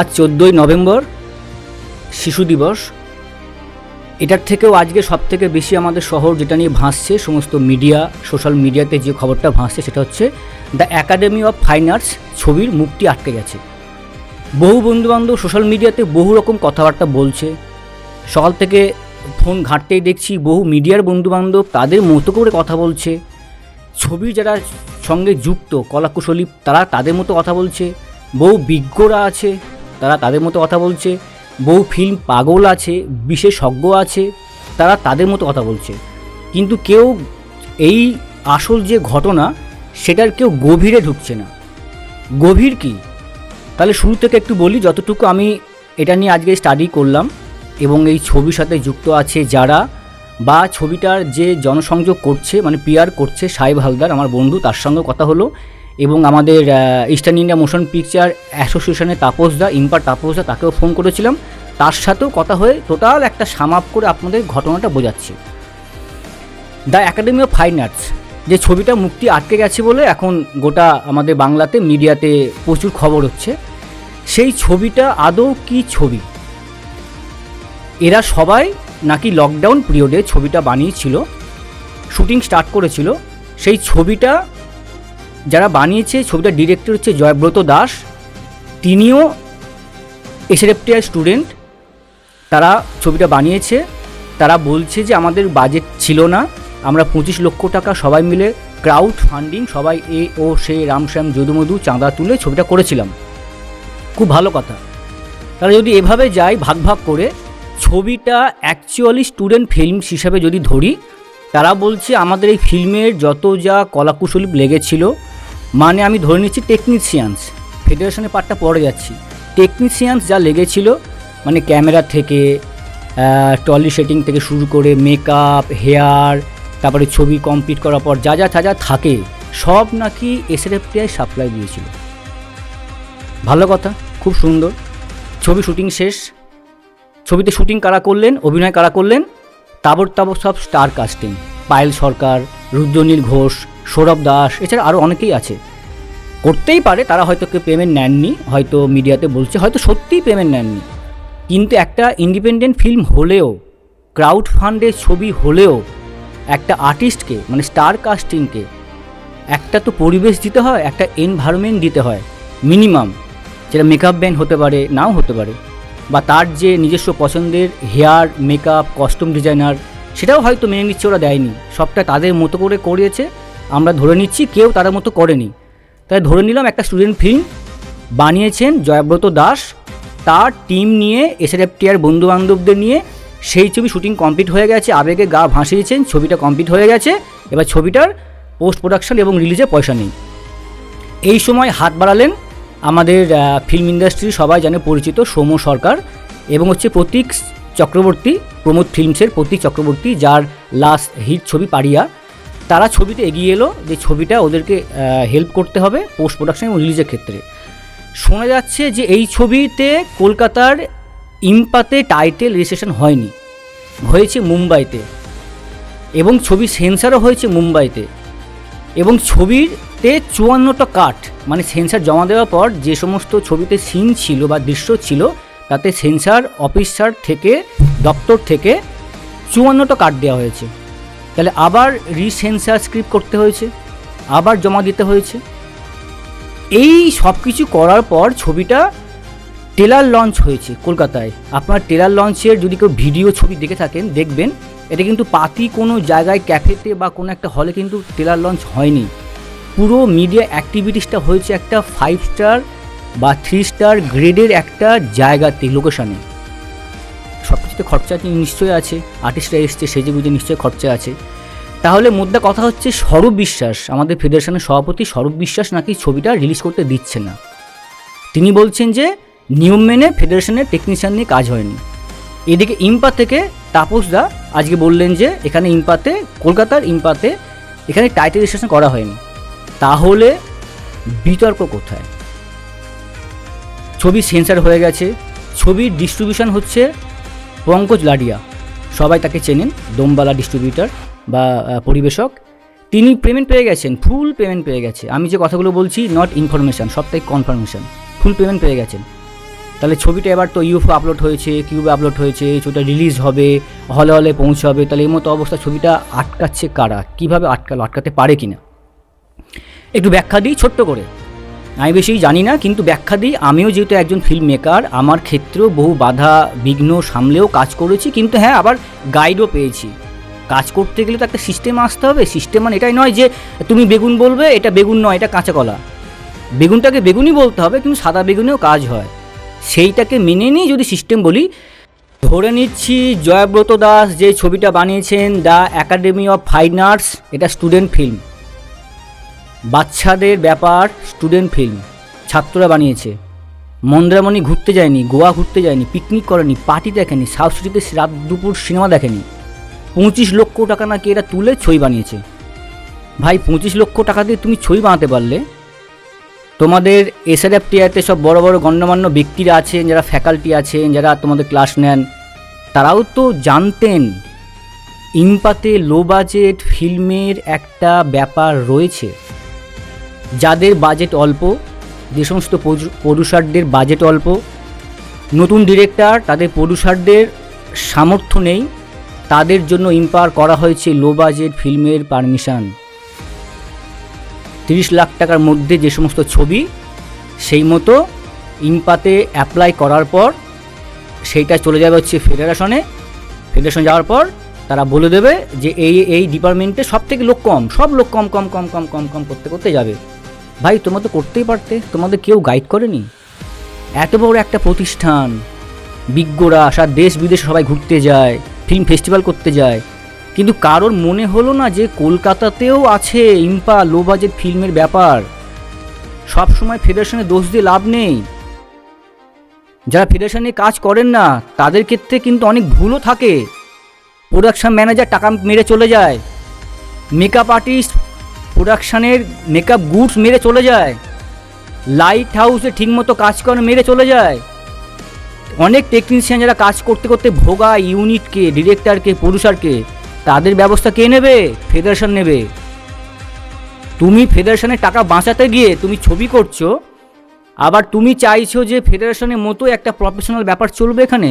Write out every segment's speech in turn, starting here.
আজ চোদ্দোই নভেম্বর, শিশু দিবস। এটার থেকেও আজকে সব থেকে বেশি আমাদের শহর যেটা নিয়ে ভাসছে, সমস্ত মিডিয়া, সোশ্যাল মিডিয়াতে যে খবরটা ভাসছে সেটা হচ্ছে, the academy of fine arts ছবির মুক্তি আটকে গেছে। বহু বন্ধুবান্ধব সোশ্যাল মিডিয়াতে বহু রকম কথাবার্তা বলছে। সকাল থেকে ফোন ঘাঁটতেই দেখছি বহু মিডিয়ার বন্ধুবান্ধব তাদের মতো করে কথা বলছে। ছবি যারা সঙ্গে যুক্ত, কলাকুশলী, তারা তাদের মতো কথা বলছে। বহু বিজ্ঞরা আছে। তারা তাদের মতো কথা বলছে। বহু ফিল্ম পাগল আছে, বিশেষজ্ঞ আছে, তারা তাদের মতো কথা বলছে। কিন্তু কেউ এই আসল যে ঘটনা, সেটার কেউ গভীরে ঢুকছে না। গভীর কি? তাহলে শুরু থেকে একটু বলি, যতটুকু আমি এটা নিয়ে আজকে স্টাডি করলাম এবং এই ছবির সাথে যুক্ত আছে যারা বা ছবিটার যে জনসংযোগ করছে মানে পিআর করছে সাহেব হালদার, আমার বন্ধু, তার সঙ্গে কথা হলো। এবং আমাদের ইস্টার্ন ইন্ডিয়া মোশন পিকচার অ্যাসোসিয়েশনের তাপসদা ইম্পার তাপসদা তাকেও ফোন করেছিলাম। তার সাথেও কথা হয়ে টোটাল একটা সামাপ করে আপনাদের ঘটনাটা বোঝাচ্ছি। The academy of fine arts যে ছবিটা মুক্তি আটকে গেছে বলে এখন গোটা আমাদের বাংলাতে মিডিয়াতে প্রচুর খবর হচ্ছে, সেই ছবিটা আদৌ কি ছবি? এরা সবাই নাকি লকডাউন পিরিয়ডে ছবিটা বানিয়েছিল শুটিং স্টার্ট করেছিল, সেই ছবিটা যারা বানিয়েছে, ছবিটা ডিরেক্টর হচ্ছে জয়ব্রত দাস। তিনিও এসএফটিআই স্টুডেন্ট তারা ছবিটা বানিয়েছে। তারা বলছে যে আমাদের বাজেট ছিল না। আমরা পঁচিশ লক্ষ টাকা সবাই মিলে ক্রাউড ফান্ডিং সবাই এ, ও, সে রামশ্যাম যদুমধু, চাঁদা তুলে ছবিটা করেছিলাম। খুব ভালো কথা। তারা যদি এভাবে যায় ভাগ ভাগ করে, ছবিটা অ্যাকচুয়ালি স্টুডেন্ট ফিল্ম হিসাবে যদি ধরি, তারা বলছে আমাদের এই ফিল্মের যত যা কলাকুশলী লেগেছিল মানে আমি ধরে নিচ্ছি টেকনিশিয়ানস ফেডারেশনের পার্টটা পরে যাচ্ছি। টেকনিশিয়ানস যা লেগেছিল মানে ক্যামেরা থেকে টলি সেটিং থেকে শুরু করে মেকআপ হেয়ার তারপরে ছবি কমপ্লিট করার পর যা যা যা যা থাকে, সব নাকি এসএফটিআই সাপ্লাই দিয়েছিল। ভালো কথা, খুব সুন্দর। ছবি শুটিং শেষ। ছবিতে শুটিং কারা করলেন, অভিনয় কারা করলেন, তাবর তাবর সব স্টার কাস্টিং পায়েল সরকার, রুদ্রনীল ঘোষ সৌরভ দাস, এছাড়া আরও অনেকেই আছে। করতেই পারে, তারা হয়তো কেউ পেমেন্ট নেননি, হয়তো মিডিয়াতে বলছে, হয়তো সত্যিই পেমেন্ট নেননি। কিন্তু একটা ইন্ডিপেন্ডেন্ট ফিল্ম হলেও ক্রাউড ফান্ডের ছবি হলেও, একটা আর্টিস্টকে মানে স্টার কাস্টিংকে একটা তো পরিবেশ দিতে হয়, একটা এনভায়রনমেন্ট দিতে হয় মিনিমাম যেটা মেকআপ ব্যান্ড হতে পারে, নাও হতে পারে। বা তার যে নিজস্ব পছন্দের হেয়ার মেকআপ কস্টিউম ডিজাইনার সেটাও হয়তো মেনে নিচ্ছে, ওরা দেয়নি। সবটা তাদের মতো করে করিয়েছে আমরা ধরে নিচ্ছি কেউ তাদের মতো করেনি। তাই ধরে নিলাম একটা স্টুডেন্ট ফিল্ম বানিয়েছেন জয়ব্রত দাস। তার টিম নিয়ে এসএফটিআর বন্ধু বান্ধবদের নিয়ে সেই ছবি শুটিং কমপ্লিট হয়ে গেছে, আবেগে গা ভাসিয়েছেন, ছবিটা কমপ্লিট হয়ে গেছে। এবার ছবিটার পোস্ট প্রোডাকশন এবং রিলিজে পয়সা নেই। এই সময় হাত বাড়ালেন আমাদের ফিল্ম ইন্ডাস্ট্রি সবাই জানে পরিচিত সৌম সরকার এবং হচ্ছে প্রতীক চক্রবর্তী, প্রমোদ ফিল্মসের প্রতীক চক্রবর্তী, যার লাস্ট হিট ছবি পারিয়া তারা ছবিতে এগিয়ে এলো যে ছবিটা ওদেরকে হেল্প করতে হবে পোস্ট প্রোডাকশন এবং রিলিজের ক্ষেত্রে। শোনা যাচ্ছে যে এই ছবিতে কলকাতার ইম্পাতে টাইটেল রেজিস্ট্রেশন হয়নি। হয়েছে মুম্বাইতে এবং ছবি সেন্সারও হয়েছে মুম্বাইতে। এবং ছবিতে চুয়ান্নটা কাট মানে সেন্সার জমা দেওয়ার পর যে সমস্ত ছবিতে সিন ছিল বা দৃশ্য ছিল, তাতে সেন্সার অফিসার থেকে, দপ্তর থেকে চুয়ান্নটা কাট দেওয়া হয়েছে। তাহলে আবার রিসেন্সার স্ক্রিপ্ট করতে হয়েছে, আবার জমা দিতে হয়েছে। এই সব কিছু করার পর ছবিটা টেলার লঞ্চ হয়েছে কলকাতায়। আপনার টেলার লঞ্চের যদি কেউ ভিডিও ছবি দেখে থাকেন, দেখবেন, এটা কিন্তু পাতি কোনো জায়গায় ক্যাফেতে বা কোনো একটা হলে কিন্তু টেলার লঞ্চ হয়নি। পুরো মিডিয়া অ্যাক্টিভিটিসটা হয়েছে একটা ফাইভ স্টার বা থ্রি স্টার গ্রেডের একটা জায়গাতে লোকেশনে সব কিছুতে খরচা নিশ্চয়ই আছে আর্টিস্টরা এসছে, সেজে বুঝে নিশ্চয়ই খরচা আছে। তাহলে মোদ্দা কথা হচ্ছে স্বরূপ বিশ্বাস। আমাদের ফেডারেশনের সভাপতি স্বরূপ বিশ্বাস নাকি ছবিটা রিলিজ করতে দিচ্ছে না। তিনি বলছেন যে, নিয়ম মেনে ফেডারেশনের টেকনিশিয়ান নিয়ে কাজ হয়নি। এদিকে ইম্পা থেকে তাপসদা আজকে বললেন যে, এখানে ইম্পাতে, কলকাতার ইম্পাতে এখানে টাইটেল রেজিস্ট্রেশন করা হয়নি। তাহলে বিতর্ক কোথায়? ছবি সেন্সার হয়ে গেছে। ছবির ডিস্ট্রিবিউশন হচ্ছে পঙ্কজ লাডিয়া। সবাই তাকে চেনেন, দমবালা ডিস্ট্রিবিউটার বা পরিবেশক। তিনি পেমেন্ট পেয়ে গেছেন ফুল পেমেন্ট পেয়ে গেছে। আমি যে কথাগুলো বলছি নট ইনফরমেশান সবটাই কনফার্মেশন ফুল পেমেন্ট পেয়ে গেছেন। তাহলে ছবিটা এবার তো ইউএফও আপলোড হয়েছে কিউবে আপলোড হয়েছে, ছবিটা রিলিজ হবে হলে হলে পৌঁছাবে, তাহলে এই মতো অবস্থা ছবিটা আটকাচ্ছে কারা? কীভাবে আটকালো, আটকাতে পারে কি না একটু ব্যাখ্যা দিই, ছোট্ট করে। আমি বেশি জানি না, কিন্তু ব্যাখ্যা দিই। আমিও যেহেতু একজন ফিল্ম মেকার আমার ক্ষেত্রেও বহু বাধা বিঘ্ন সামলেও কাজ করেছি, কিন্তু হ্যাঁ আবার গাইডও পেয়েছি। কাজ করতে গেলে তো একটা সিস্টেম আসতে হবে। সিস্টেম মানে এটাই নয় যে তুমি বেগুন বলবে, এটা বেগুন নয়, এটা কাঁচা কলা। বেগুনটাকে বেগুনই বলতে হবে, কিন্তু সাদা বেগুনেও কাজ হয়। সেইটাকে মেনে নিয়ে যদি সিস্টেম বলি, ধরে নিচ্ছি জয়ব্রত দাস যে ছবিটা বানিয়েছেন the academy of fine arts এটা স্টুডেন্ট ফিল্ম বাচ্চাদের ব্যাপার স্টুডেন্ট ফিল্ম। ছাত্ররা বানিয়েছে। মন্দারমণি ঘুরতে যায়নি, গোয়া ঘুরতে যায়নি, পিকনিক করেনি, পার্টি দেখেনি, সাউথ রাত দুপুর সিনেমা দেখেনি। পঁচিশ লক্ষ টাকা নাকি এরা তুলে ছবি বানিয়েছে। ভাই, পঁচিশ লক্ষ টাকা দিয়ে তুমি ছবি বানাতে পারলে? তোমাদের এসআরএফ টিআতে সব বড় বড় গণ্যমান্য ব্যক্তিরা আছেন, যারা ফ্যাকাল্টি আছেন, যারা তোমাদের ক্লাস নেন, তারাও তো জানতেন। ইম্পাতে, লো বাজেট ফিল্মের একটা ব্যাপার রয়েছে। যাদের বাজেট অল্প, যে সমস্ত প্রডিউসারদের বাজেট অল্প, নতুন ডিরেক্টর তাদের প্রডিউসারদের সামর্থ্য নেই, তাদের জন্য ইম্পার করা হয়েছে লো বাজেট ফিল্মের পারমিশন তিরিশ লাখ টাকার মধ্যে যে সমস্ত ছবি, সেই মতো ইম্পাতে অ্যাপ্লাই করার পর, সেইটা চলে যাবে হচ্ছে ফেডারেশনে ফেডারেশন যাওয়ার পর তারা বলে দেবে যে এই এই ডিপার্টমেন্টে সব থেকে লোক কম, সব লোক কম কম কম কম কম কম করতে করতে যাবে। ভাই তোমরা তো করতেই পারতে। তোমাদের কেউ গাইড করেনি? এত বড় একটা প্রতিষ্ঠান, বিজ্ঞরা সারা দেশ বিদেশে সবাই ঘুরতে যায় ফিল্ম ফেস্টিভ্যাল করতে যায়। কিন্তু কারোর মনে হলো না যে কলকাতাতেও আছে ইম্পা লো বাজেট ফিল্মের ব্যাপার। সব সময় ফেডারেশনে দোষ দিয়ে লাভ নেই। যারা ফেডারেশনে কাজ করেন না, তাদের ক্ষেত্রে কিন্তু অনেক ভুলও থাকে। প্রোডাকশন ম্যানেজার টাকা মেরে চলে যায়। মেকআপ আর্টিস্ট প্রোডাকশানের মেকআপ গুডস মেরে চলে যায়। লাইট হাউসে ঠিকমতো কাজ মেরে চলে যায়। অনেক টেকনিশিয়ান যারা কাজ করতে করতে ভোগা ইউনিটকে, ডিরেক্টরকে প্রডিউসারকে তাদের ব্যবস্থা কে নেবে? ফেডারেশন নেবে। তুমি ফেডারেশনের টাকা বাঁচাতে গিয়ে তুমি ছবি করছ, আবার তুমি চাইছো যে ফেডারেশনের মতো একটা প্রফেশনাল ব্যাপার চলবে এখানে।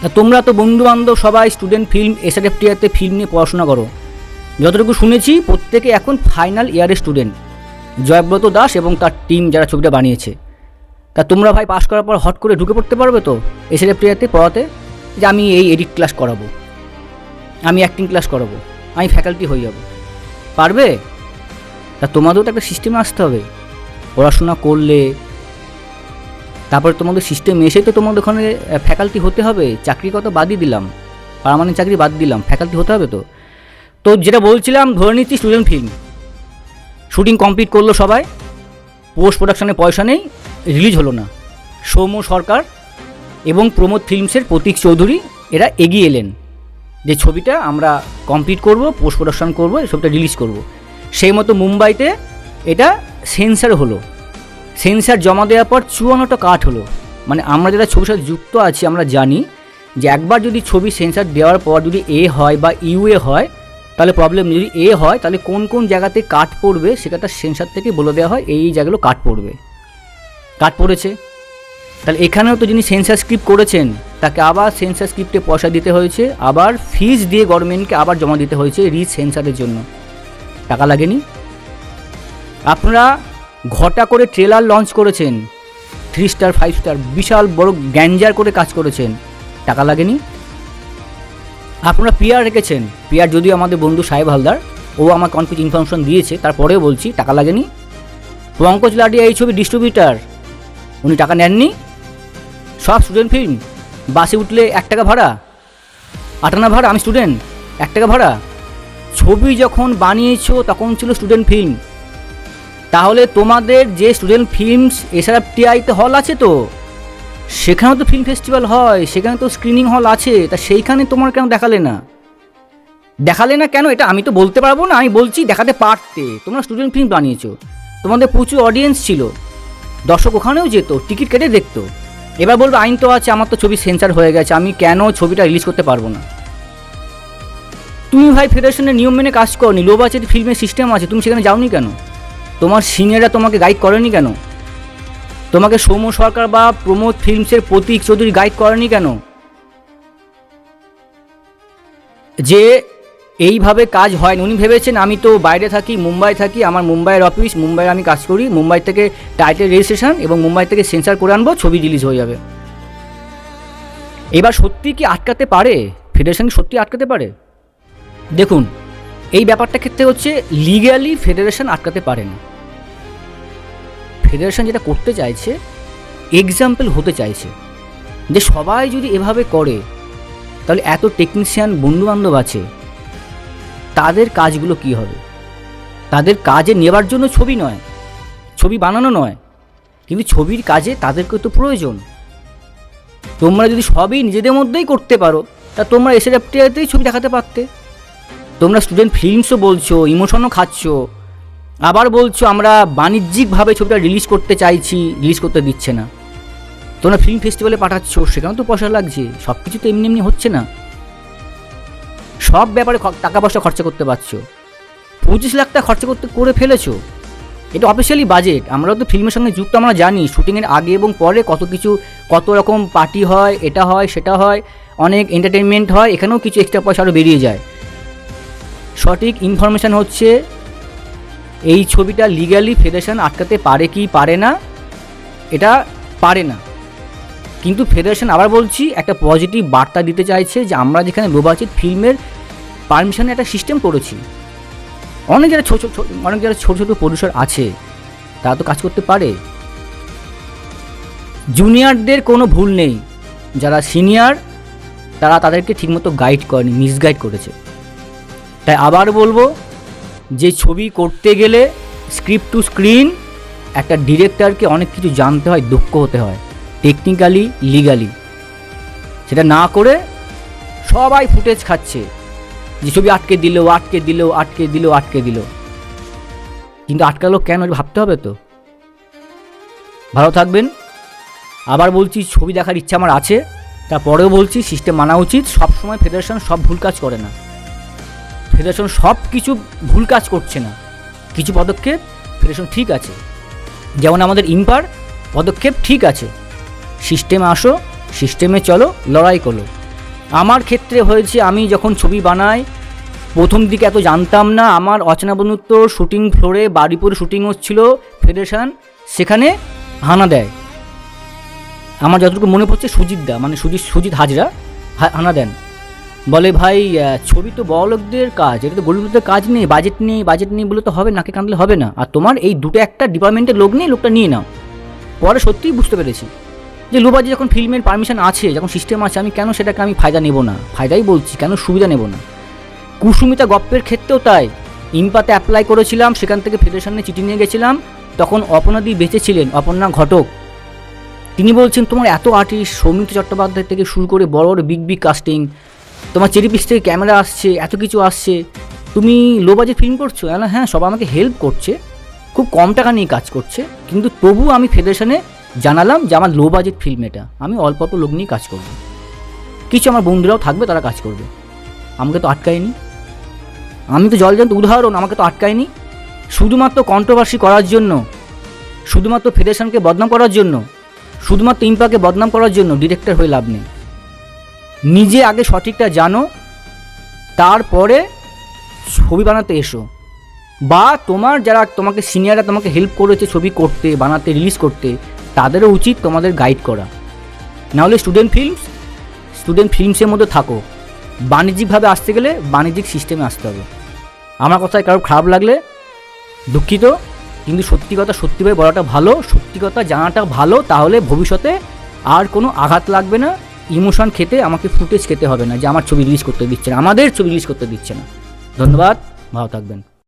তা তোমরা তো বন্ধু বান্ধব সবাই স্টুডেন্ট ফিল্ম এসআরএফটিআতে ফিল্ম নিয়ে পড়াশোনা করো। যতটুকু শুনেছি, প্রত্যেকে এখন ফাইনাল ইয়ারের স্টুডেন্ট জয়ব্রত দাস এবং তার টিম যারা ছবিটা বানিয়েছে। তা তোমরা ভাই পাশ করার পর হট করে ঢুকে পড়তে পারবে তো? এসআরএফটিআতে পড়াতে? যে আমি এই এডিট ক্লাস করাবো। আমি অ্যাক্টিং ক্লাস করাবো। আমি ফ্যাকাল্টি হয়ে যাব। পারবে? তা তোমাদেরও তো একটা সিস্টেমে আসতে হবে। পড়াশোনা করলে, তারপরে তোমাদের সিস্টেম এসে তো তোমাদের ওখানে ফ্যাকাল্টি হতে হবে। চাকরি কত বাদই দিলাম। পারমানেন্ট চাকরি বাদ দিলাম। ফ্যাকাল্টি হতে হবে তো? তো যেটা বলছিলাম, ধরে নিচ্ছি স্টুডেন্ট ফিল্ম শুটিং কমপ্লিট করল সবাই। পোস্ট প্রোডাকশানে পয়সা নেই রিলিজ হলো না। সৌম্য সরকার এবং প্রমোদ ফিল্মসের প্রতীক চৌধুরী, এরা এগিয়ে এলেন। যে ছবিটা আমরা কমপ্লিট করব পোস্ট প্রোডাকশন করব, এই ছবিটা রিলিজ করব। সেই মতো মুম্বাইতে এটা সেন্সার হলো। সেন্সার জমা দেওয়ার পর চুয়ান্নটা কাঠ হলো। মানে আমরা যারা ছবির সাথে যুক্ত আছি, আমরা জানি যে একবার যদি ছবি সেন্সার দেওয়ার পর যদি এ হয় বা ইউএ হয় তাহলে প্রবলেম যদি এ হয়, তাহলে কোন কোন জায়গাতে কাট পড়বে সেটা সেন্সার থেকে বলে দেওয়া হয়, এই জায়গাগুলো কাট পড়বে। কাট পড়েছে। তাহলে এখানেও তো যিনি সেন্সার স্ক্রিপ্ট করেছেন, তাকে আবার সেন্সার স্ক্রিপ্টে পয়সা দিতে হয়েছে, আবার ফিজ দিয়ে গভর্নমেন্টকে আবার জমা দিতে হয়েছে রিচ সেন্সারের জন্য। টাকা লাগেনি। আপনারা ঘটা করে ট্রেলার লঞ্চ করেছেন থ্রি স্টার ফাইভ স্টার বিশাল বড় গ্যাঞ্জার করে কাজ করেছেন, টাকা লাগেনি। আপনারা পিয়ার রেখেছেন। পিয়ার যদিও আমাদের বন্ধু সাহেব হালদার, ও আমার কনফিউজ ইনফরমেশন দিয়েছে, তারপরেও বলছি, টাকা লাগেনি। পঙ্কজ লাডিয়া এই ছবি ডিস্ট্রিবিউটার উনি টাকা নেননি। সব স্টুডেন্ট ফিল্ম বাসে উঠলে এক টাকা ভাড়া, আটানা ভাড়া, আমি স্টুডেন্ট এক টাকা ভাড়া। ছবি যখন বানিয়েছো, তখন ছিল স্টুডেন্ট ফিল্ম তাহলে তোমাদের যে স্টুডেন্ট ফিল্মস এছাড়া টিআইতে হল আছে তো? সেখানেও তো ফিল্ম ফেস্টিভ্যাল হয়, সেখানে তো স্ক্রিনিং হল আছে, তা সেইখানে তোমার কেন দেখালে না? দেখালে না কেন? এটা আমি তো বলতে পারব না, আমি বলছি দেখাতে পারতে। তোমরা স্টুডেন্ট ফিল্ম বানিয়েছো, তোমাদের প্রচুর অডিয়েন্স ছিল। দর্শক ওখানেও যেত, টিকিট কেটে দেখতো। এবার বলব, আইন তো আছে, আমার তো ছবি সেন্সার হয়ে গেছে, আমি কেন ছবিটা রিলিজ করতে পারব না? তুমি ভাই ফেডারেশনের নিয়ম মেনে কাজ করনি লো বাজেট ফিল্মের সিস্টেম আছে, তুমি সেখানে যাওনি কেন? তোমার সিনিয়ররা তোমাকে গাইড করেনি কেন? তোমাকে সৌম্য সরকার বা প্রমোদ ফিল্মসের প্রতীক চৌধুরী গাইড করেনি কেন? যে এইভাবে কাজ হয় উনি ভেবেছেন, আমি তো বাইরে থাকি, মুম্বাই থাকি, আমার মুম্বাইয়ের অফিস, মুম্বাইয়ে আমি কাজ করি, মুম্বাই থেকে টাইটেল রেজিস্ট্রেশন এবং মুম্বাই থেকে সেন্সার করে আনব, ছবি রিলিজ হয়ে যাবে। এবার সত্যি কি আটকাতে পারে? ফেডারেশন সত্যি আটকাতে পারে? দেখুন, এই ব্যাপারটা ক্ষেত্রে হচ্ছে লিগ্যালি ফেডারেশন আটকাতে পারে না। ফেডারেশন যেটা করতে চাইছে এক্সাম্পল হতে চাইছে, যে সবাই যদি এভাবে করে, তাহলে এত টেকনিশিয়ান বন্ধুবান্ধব আছে, তাদের কাজগুলো কি হবে? তাদের কাজে নেবার জন্য ছবি নয়, ছবি বানানো নয়, কিন্তু ছবির কাজে তাদেরকে তো প্রয়োজন। তোমরা যদি সবই নিজেদের মধ্যেই করতে পারো, তা তোমরা এসে ছবি দেখাতে পারতে। তোমরা স্টুডেন্ট ফিল্মসও বলছো ইমোশনও খাচ্ছ আবার বলছো আমরা বাণিজ্যিকভাবে ছবিটা রিলিজ করতে চাইছি রিলিজ করতে দিচ্ছে না। তোমরা ফিল্ম ফেস্টিভ্যালে পাঠাচ্ছ, সেখানেও তো পয়সা লাগছে সব কিছু তো এমনি এমনি হচ্ছে না। সব ব্যাপারে টাকা পয়সা খরচা করতে পারছ। পঁচিশ লাখ টাকা খরচা করতে করে ফেলেছো। এটা অফিসিয়ালি বাজেট আমরা তো ফিল্মের সঙ্গে যুক্ত, আমরা জানি শুটিংয়ের আগে এবং পরে কত কিছু, কত রকম পার্টি হয়, এটা হয়, সেটা হয়, অনেক এন্টারটেনমেন্ট হয়, এখানেও কিছু এক্সট্রা পয়সা আরও বেরিয়ে যায়। সঠিক ইনফরমেশান হচ্ছে এই ছবিটা লিগ্যালি ফেডারেশন আটকাতে পারে কি পারে না, এটা পারে না। কিন্তু ফেডারেশন আবার বলছি, একটা পজিটিভ বার্তা দিতে চাইছে যে আমরা যেখানে লোবাচিত ফিল্মের পারমিশনে একটা সিস্টেম করেছি। অনেক যারা ছোটো ছোটো, অনেক যারা ছোটো ছোটো প্রডিউসার আছে, তারা তো কাজ করতে পারে। জুনিয়রদের কোনো ভুল নেই। যারা সিনিয়র তারা তাদেরকে ঠিকমতো গাইড করেনি মিসগাইড করেছে। তাই আবার বলব যে ছবি করতে গেলে স্ক্রিপ্ট টু স্ক্রিন একটা ডিরেক্টরকে অনেক কিছু জানতে হয় দক্ষ হতে হয় টেকনিক্যালি লিগালি সেটা না করে সবাই ফুটেজ খাচ্ছে, যে ছবি আটকে দিল আটকে দিল আটকে দিল আটকে দিল। কিন্তু আটকালো কেন ভাবতে হবে তো? ভালো থাকবেন। আবার বলছি, ছবি দেখার ইচ্ছা আমার আছে, তারপরেও বলছি সিস্টেম মানা উচিত, সবসময় ফেডারেশন সব ভুল কাজ করে না। ফেডারেশন সব কিছু ভুল কাজ করছে না। কিছু পদক্ষেপ ফেডারেশন ঠিক আছে। যেমন আমাদের ইম্পার পদক্ষেপ ঠিক আছে। সিস্টেমে আসো সিস্টেমে চলো, লড়াই করো। আমার ক্ষেত্রে হয়েছে, আমি যখন ছবি বানাই, প্রথম দিকে এত জানতাম না, আমার অচেনা বন্ধুত্ব শুটিং ফ্লোরে বাড়িপুরে শুটিং হচ্ছিল ফেডারেশন সেখানে হানা দেয়। আমার যতটুকু মনে পড়ছে, সুজিত দা মানে সুজিত সুজিত হাজরা হানা দেন। বলে, ভাই ছবি তো বড় লোকদের কাজ। এটা তো গরিব লোকদের কাজ নেই। বাজেট নেই বাজেট নেই বলে তো হবে নাকে কাঁদলে হবে না। আর তোমার এই দুটো একটা ডিপার্টমেন্টের লোক নেই, লোকটা নিয়ে নাও। পরে সত্যিই বুঝতে পেরেছি যে লোবাজি যখন ফিল্মের পারমিশন আছে, যখন সিস্টেম আছে, আমি কেন সেটাকে আমি ফায়দা নেব না? ফায়দাই বলছি, কেন সুবিধা নেব না? কুসুমিতা গপ্পের ক্ষেত্রেও তাই। ইম্পাতে অ্যাপ্লাই করেছিলাম, সেখান থেকে ফেডারেশনে চিঠি নিয়ে গেছিলাম। তখন অপনাদি বেঁচে ছিলেন অপর্ণা ঘটক। তিনি বলছেন, তোমার এত আর্টিস্ট সৌমিত্র চট্টোপাধ্যায় থেকে শুরু করে বড় বড় বিগ বিগ কাস্টিং তোমার চেরিপিস থেকে ক্যামেরা আসছে এত কিছু আসছে। তুমি লো বাজেট ফিল্ম করছ? বললাম, হ্যাঁ সবাই আমাকে হেল্প করছে। খুব কম টাকা নিয়ে কাজ করছে। কিন্তু তবু আমি ফেডারেশনে জানালাম যে আমার লো বাজেট ফিল্ম এটা। আমি অল্প অল্প লোক নিয়ে কাজ করব। কিছু আমার বন্ধুরাও থাকবে তারা কাজ করবে। আমাকে তো আটকায়নি। আমি তো জলজান্ত উদাহরণ আমাকে তো আটকায়নি। শুধুমাত্র কন্ট্রোভার্সি করার জন্য শুধুমাত্র ফেডারেশনকে বদনাম করার জন্য শুধুমাত্র ইম্পাকে বদনাম করার জন্য ডিরেক্টর হয়ে লাভ নেই। নিজে আগে সঠিকটা জানো, তারপরে ছবি বানাতে এসো। বা তোমার যারা তোমাকে সিনিয়ররা তোমাকে হেল্প করেছে ছবি করতে, বানাতে রিলিজ করতে, তাদেরও উচিত তোমাদের গাইড করা। নাহলে স্টুডেন্ট ফিল্মস স্টুডেন্ট ফিল্মসের মধ্যে থাকো। বাণিজ্যিকভাবে আসতে গেলে বাণিজ্যিক সিস্টেমে আসতে হবে। আমার কথায় কারও খারাপ লাগলে দুঃখিত, কিন্তু সত্যি কথা সত্যিভাবে বলাটা ভালো, সত্যি কথা জানাটা ভালো, তাহলে ভবিষ্যতে আর কোনো আঘাত লাগবে না। ইমোশন খেতে আমাকে ফুটেজ খেতে হবে না যে আমার ছবি রিলিজ করতে দিচ্ছে না, আমাদের ছবি রিলিজ করতে দিচ্ছে না। ধন্যবাদ, ভালো থাকবেন।